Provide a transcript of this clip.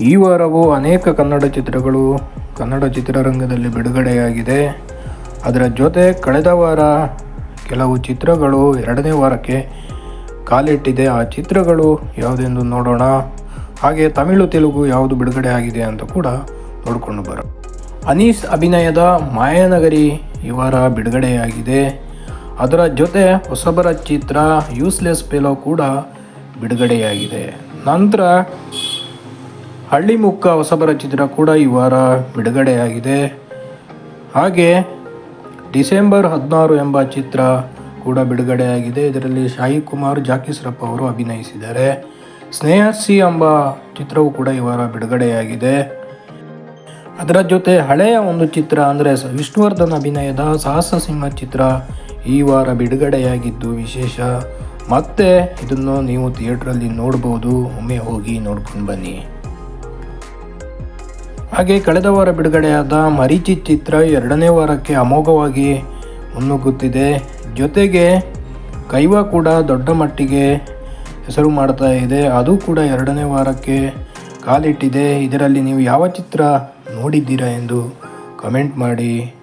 ಈ ವಾರವೂ ಅನೇಕ ಕನ್ನಡ ಚಿತ್ರಗಳು ಕನ್ನಡ ಚಿತ್ರರಂಗದಲ್ಲಿ ಬಿಡುಗಡೆಯಾಗಿದೆ. ಅದರ ಜೊತೆ ಕಳೆದ ವಾರ ಕೆಲವು ಚಿತ್ರಗಳು ಎರಡನೇ ವಾರಕ್ಕೆ ಕಾಲಿಟ್ಟಿದೆ. ಆ ಚಿತ್ರಗಳು ಯಾವುದೆಂದು ನೋಡೋಣ. ಹಾಗೆ ತಮಿಳು, ತೆಲುಗು ಯಾವುದು ಬಿಡುಗಡೆ ಆಗಿದೆ ಅಂತ ಕೂಡ ನೋಡಿಕೊಂಡು ಬರೋ. ಅನೀಸ್ ಅಭಿನಯದ ಮಾಯಾನಗರಿ ಈ ವಾರ ಬಿಡುಗಡೆಯಾಗಿದೆ. ಅದರ ಜೊತೆ ಹೊಸಬರ ಚಿತ್ರ ಯೂಸ್ಲೆಸ್ ಪೆಲೋ ಕೂಡ ಬಿಡುಗಡೆಯಾಗಿದೆ. ನಂತರ ಹಳ್ಳಿಮುಕ್ಕ ಹೊಸಬರ ಚಿತ್ರ ಕೂಡ ಈ ವಾರ ಬಿಡುಗಡೆಯಾಗಿದೆ. ಹಾಗೆ ಡಿಸೆಂಬರ್ ಹದಿನಾರು ಎಂಬ ಚಿತ್ರ ಕೂಡ ಬಿಡುಗಡೆಯಾಗಿದೆ. ಇದರಲ್ಲಿ ಶಾಹಿ ಕುಮಾರ್ ಜಾಕಿ ಶ್ರಫ್ ಅವರು ಅಭಿನಯಿಸಿದ್ದಾರೆ. ಸ್ನೇಹಸಿ ಎಂಬ ಚಿತ್ರವು ಕೂಡ ಈ ವಾರ ಬಿಡುಗಡೆಯಾಗಿದೆ. ಅದರ ಜೊತೆ ಹಳೆಯ ಒಂದು ಚಿತ್ರ ಅಂದರೆ ವಿಷ್ಣುವರ್ಧನ್ ಅಭಿನಯದ ಸಾಹಸ ಸಿಂಹ ಚಿತ್ರ ಈ ವಾರ ಬಿಡುಗಡೆಯಾಗಿದ್ದು ವಿಶೇಷ. ಮತ್ತೆ ಇದನ್ನು ನೀವು ಥಿಯೇಟ್ರಲ್ಲಿ ನೋಡ್ಬೋದು. ಒಮ್ಮೆ ಹೋಗಿ ನೋಡ್ಕೊಂಡು ಬನ್ನಿ. ಹಾಗೆ ಕಳೆದ ವಾರ ಬಿಡುಗಡೆಯಾದ ಮರೀಚಿ ಚಿತ್ರ ಎರಡನೇ ವಾರಕ್ಕೆ ಅಮೋಘವಾಗಿ ಮುನ್ನುಗ್ಗುತ್ತಿದೆ. ಜೊತೆಗೆ ಕೈವ ಕೂಡ ದೊಡ್ಡ ಮಟ್ಟಿಗೆ ಹೆಸರು ಮಾಡ್ತಾ ಇದೆ. ಅದು ಕೂಡ ಎರಡನೇ ವಾರಕ್ಕೆ ಕಾಲಿಟ್ಟಿದೆ. ಇದರಲ್ಲಿ ನೀವು ಯಾವ ಚಿತ್ರ ನೋಡಿದ್ದೀರಾ ಎಂದು ಕಮೆಂಟ್ ಮಾಡಿ.